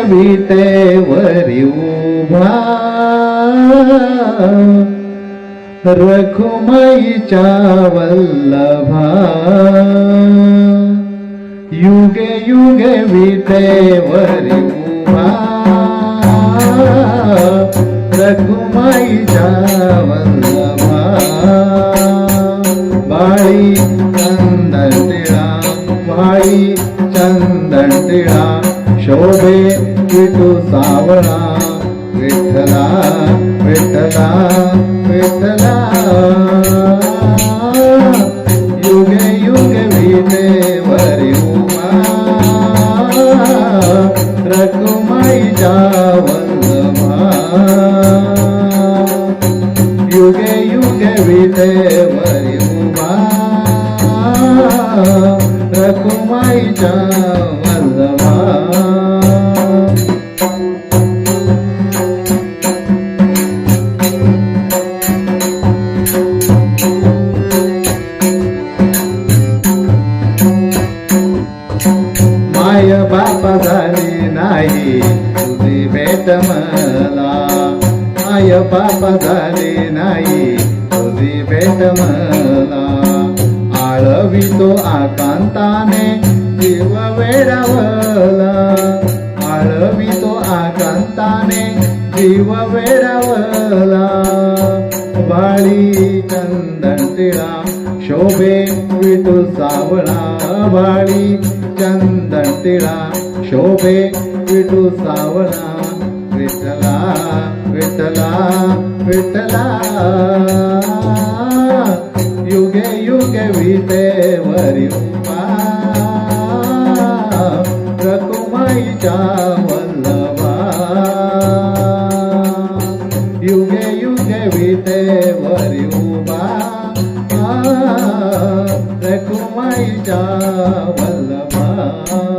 विटेवरी उभा. रखुमाईच्या वल्लभा. युगे युगे विटेवरी उभा. रखुमाईच्या वल्लभा. बाळी चंदन तिळा भाई चंदन टिळा शोभे विटू सावळा. विठ्ठला विठ्ठला विठ्ठला. युगे युग विटे वरी उमा. रकुमाईच्या वल्लभा युगे युगे विदेवरी उमा. रकुमाईच्या वल्लभा. माय बापा झाली नाही तुझी भेट मला. माय बापा झाली नाही तुझी भेट मला. आळवितो आकांताने जीव वेडावला आळवितो आकांताने जीव वेडावला बाळी चंदन तिळा शोभे विठू सावळा. बाळी चंदन तिळा शोभे विठू सावळा. विठला विठला विठला. युगे युगे विते वरिमा रघुमाईच्या वल्लभा. युगे युगे विते वरिमा रघुमाईच्या वल्लभा.